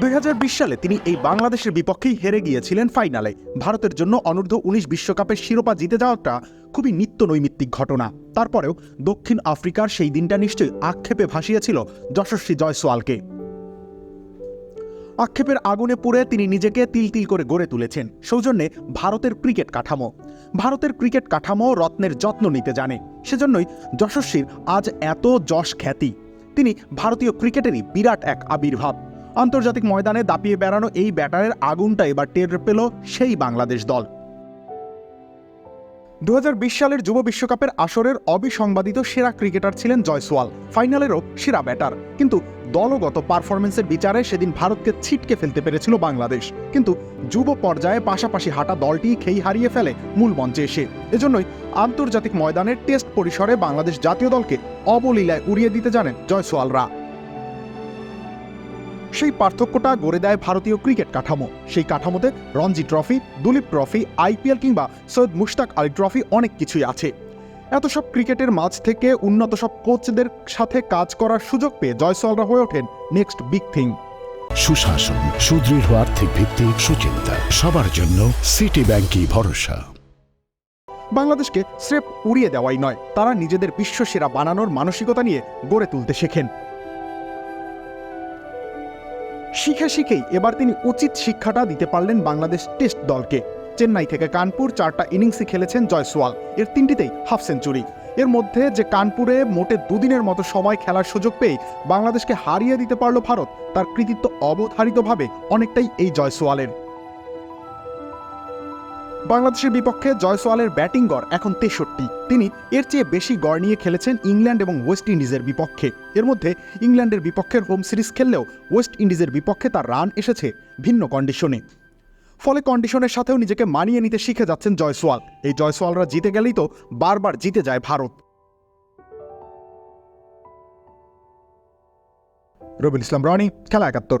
দুই হাজার বিশ সালে তিনি এই বাংলাদেশের বিপক্ষেই হেরে গিয়েছিলেন ফাইনালে। ভারতের জন্য অনূর্ধ্ব উনিশ বিশ্বকাপের শিরোপা জিতে যাওয়াটা খুবই নিত্য নৈমিত্তিক ঘটনা। তারপরেও দক্ষিণ আফ্রিকার সেই দিনটা নিশ্চয়ই আক্ষেপে ভাসিয়েছিল যশস্বী জয়সওয়ালকে। আক্ষেপের আগুনে পুড়ে তিনি নিজেকে তিল তিল করে গড়ে তুলেছেন। সৌজন্যে ভারতের ক্রিকেট কাঠামো। ভারতের ক্রিকেট কাঠামো রত্নের যত্ন নিতে জানে। সেজন্যই যশস্বীর আজ এত যশ খ্যাতি। তিনি ভারতীয় ক্রিকেটেরই বিরাট এক আবির্ভাব। আন্তর্জাতিক ময়দানে দাপিয়ে বেড়ানো এই ব্যাটারের আগুনটা এবার টের পেল সেই বাংলাদেশ দল। দু হাজার বিশ সালের যুব বিশ্বকাপের আসরের অবিসংবাদিত সেরা ক্রিকেটার ছিলেন জয়সওয়াল। ফাইনালেরও সেরা ব্যাটার। কিন্তু দলগত পারফরমেন্সের বিচারে সেদিন ভারতকে ছিটকে ফেলতে পেরেছিল বাংলাদেশ। কিন্তু যুব পর্যায়ে পাশাপাশি হাঁটা দলটি খেই হারিয়ে ফেলে মূল মঞ্চে এসে। এজন্যই আন্তর্জাতিক ময়দানের টেস্ট পরিসরে বাংলাদেশ জাতীয় দলকে অবলীলায় উড়িয়ে দিতে জানেন জয়সওয়ালরা। সেই পার্থক্যটা গড়ে দেয় ভারতীয় ক্রিকেট কাঠামো। সেই কাঠামোতে Ranji trophy Duleep trophy IPL কিংবা সৈয়দ মুশতাক আলী ট্রফি অনেক কিছুই আছে। এত সব ক্রিকেটের মাঝ থেকে উন্নত সব কোচদের সাথে কাজ করার সুযোগ পেয়ে জয়সওয়ালরা হয়ে ওঠেন নেক্সট বিগ থিং। সুশাসন সুদৃঢ় আর্থিক ভিত্তি সুচিন্তা সবার জন্য সিটি ব্যাংকই ভরসা। বাংলাদেশকে স্রেফ উড়িয়ে দেওয়াই নয় তারা নিজেদের বিশ্বসেরা বানানোর মানসিকতা নিয়ে গড়ে তুলতে শেখেন। শিখে শিখেই এবার তিনি উচিত শিক্ষাটা দিতে পারলেন বাংলাদেশ টেস্ট দলকে। চেন্নাই থেকে কানপুর চারটা ইনিংসই খেলেছেন জয়সওয়াল। এর তিনটিতেই হাফ সেঞ্চুরি। এর মধ্যে যে কানপুরে মোটে দুদিনের মতো সময় খেলার সুযোগ পেয়ে বাংলাদেশকে হারিয়ে দিতে পারল ভারত, তার কৃতিত্ব অবধারিতভাবে অনেকটাই এই জয়সওয়ালের। বাংলাদেশের বিপক্ষে জয়সওয়ালের ব্যাটিং গড় এখন তেষট্টি। তিনি এর চেয়ে বেশি গড় নিয়ে খেলেছেন ইংল্যান্ড এবং ওয়েস্ট ইন্ডিজের বিপক্ষে। এর মধ্যে ইংল্যান্ডের বিপক্ষের হোম সিরিজ খেললেও ওয়েস্ট ইন্ডিজের বিপক্ষে তার রান এসেছে ভিন্ন কন্ডিশনে। ফলে কন্ডিশনের সাথেও নিজেকে মানিয়ে নিতে শিখে যাচ্ছেন জয়সওয়াল। এই জয়সওয়ালরা জিতে গেলেই তো বারবার জিতে যায় ভারত। রবিল ইসলাম, রনি, খেলা একাত্তর।